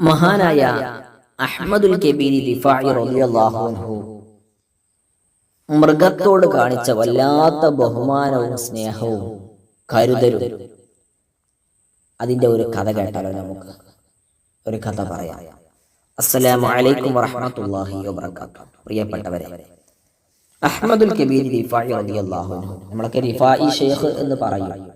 മഹാനായ അഹമ്മദുൽ കബീരി റിഫായി റളിയല്ലാഹു മൃഗത്തോട് കാണിച്ച വല്ലാത്ത ബഹുമാനവും സ്നേഹവും കരുതലും. അതിന്റെ ഒരു കഥ കേട്ടാലോ നമുക്ക്? ഒരു കഥ പറയാം. അസ്സലാമു അലൈക്കും വറഹ്മത്തുള്ളാഹി വബറകാതുഹു. പ്രിയപ്പെട്ടവരെ അഹ്മദുൽ കബീർ റിഫായി റളിയല്ലാഹു അൻഹു. നമ്മളൊക്കെ റിഫായി ഷെയ്ഖ് എന്ന് പറയും.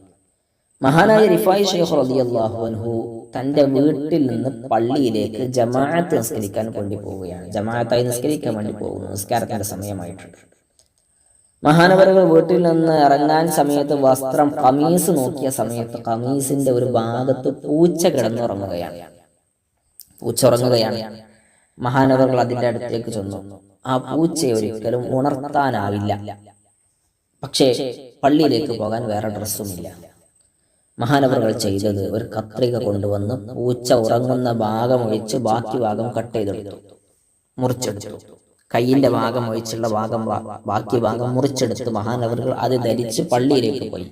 മഹാനായ റിഫായി ഷെയ്ഖ് റളിയല്ലാഹു അൻഹു തന്റെ വീട്ടിൽ നിന്ന് പള്ളിയിലേക്ക് ജമാഅത്ത് നിസ്കരിക്കാൻ വേണ്ടി പോവുകയാണ് ജമാഅത്തായി നിസ്കരിക്കാൻ വേണ്ടി പോകുന്നു. നിസ്കാരത്തിന്റെ സമയമായിട്ടുണ്ട്. മഹാനവരകൾ വീട്ടിൽ നിന്ന് ഇറങ്ങാൻ സമയത്ത് വസ്ത്രം കമീസ് നോക്കിയ സമയത്ത് കമീസിന്റെ ഒരു ഭാഗത്ത് പൂച്ച കിടന്നുറങ്ങുകയാണ്. പൂച്ച ഉറങ്ങുകയാണ്. മഹാനവരകൾ അതിന്റെ അടുത്തേക്ക് ചെന്നു. ആ പൂച്ചയെ ഒരിക്കലും ഉണർത്താനാവില്ല. പക്ഷേ പള്ളിയിലേക്ക് പോകാൻ വേറെ ഡ്രസ്സുമില്ല. മഹാനവറുകൾ ചെയ്തത് ഒരു കത്രിക കൊണ്ടുവന്ന് പൂച്ച ഉറങ്ങുന്ന ഭാഗം ഒഴിച്ച് ബാക്കി ഭാഗം കട്ട് ചെയ്തെടുത്തു. മുറിച്ചെടുത്തു. കയ്യിന്റെ ഭാഗം ഒഴിച്ചുള്ള ഭാഗം ബാക്കി ഭാഗം മുറിച്ചെടുത്ത് മഹാനവറുകൾ അത് ധരിച്ച് പള്ളിയിലേക്ക് പോയി.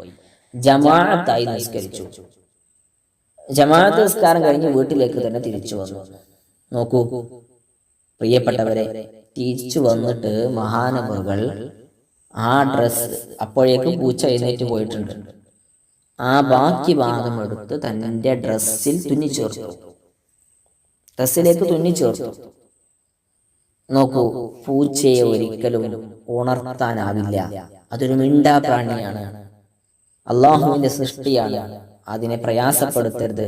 ജമാഅത്തായി നിസ്കരിച്ചു. ജമാഅത്ത് നിസ്കാരം കഴിഞ്ഞ് വീട്ടിലേക്ക് തന്നെ തിരിച്ചു വന്നു. നോക്കൂ പ്രിയപ്പെട്ടവരെ തിരിച്ചു വന്നിട്ട് മഹാനവറുകൾ ആ ഡ്രസ് അപ്പോഴേക്കും പൂച്ച എഴുന്നേറ്റ് പോയിട്ടുണ്ട്. ആ ബാക്കി ഭാഗം എടുത്ത് തന്റെ ഡ്രസ്സിൽ തുന്നി ചേർത്തു. ഡ്രസ്സിലേക്ക് തുന്നി ചേർത്തു. നോക്കൂ പൂച്ചയെ ഒരിക്കലും ഉണർത്താനാവില്ല. അതൊരു മിണ്ടാ പ്രാണിയാണ്. അള്ളാഹുവിന്റെ സൃഷ്ടിയാണ്. അതിനെ പ്രയാസപ്പെടുത്തരുത്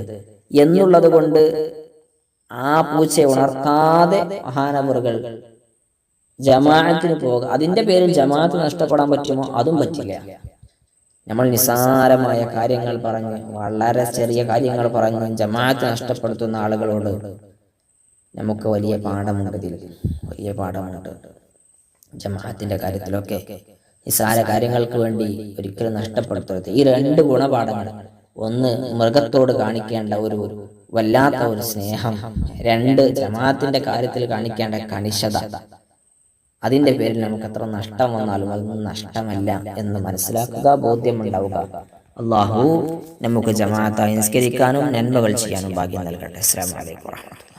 എന്നുള്ളത് കൊണ്ട് ആ പൂച്ചയെ ഉണർത്താതെ മഹാനമുറകൾ ജമാഅത്തിന് പോകുക അതിന്റെ പേരിൽ ജമാഅത്ത് നഷ്ടപ്പെടാൻ പറ്റുമോ? അതും പറ്റില്ല. നമ്മൾ നിസാരമായ കാര്യങ്ങൾ പറഞ്ഞ് വളരെ ചെറിയ കാര്യങ്ങൾ പറഞ്ഞ് ജമാഅത്ത് നഷ്ടപ്പെടുത്തുന്ന ആളുകളോട് നമുക്ക് വലിയ പാഠമുണ്ട് ഇതിൽ. വലിയ പാഠമുണ്ട്. ജമാഅത്തിന്റെ കാര്യത്തിലൊക്കെ നിസ്സാര കാര്യങ്ങൾക്ക് വേണ്ടി ഒരിക്കലും നഷ്ടപ്പെടുത്തരുത്. ഈ രണ്ട് ഗുണപാഠങ്ങൾ ഒന്ന് മൃഗത്തോട് കാണിക്കേണ്ട ഒരു വല്ലാത്ത ഒരു സ്നേഹം രണ്ട് ജമാഅത്തിന്റെ കാര്യത്തിൽ കാണിക്കേണ്ട കണിശത. അതിന്റെ പേരിൽ നമുക്ക് എത്ര നഷ്ടം വന്നാലും അതൊന്നും നഷ്ടമല്ല എന്ന് മനസ്സിലാക്കുക ബോധ്യമുണ്ടാവുക. അള്ളാഹു നമുക്ക് ജമാഅത്തായി നിസ്കരിക്കാനും നന്മകൾ ചെയ്യാനും ഭാഗ്യം നൽകട്ടെ. അസ്സലാമു അലൈക്കും വറഹ്മത്തുള്ളാഹി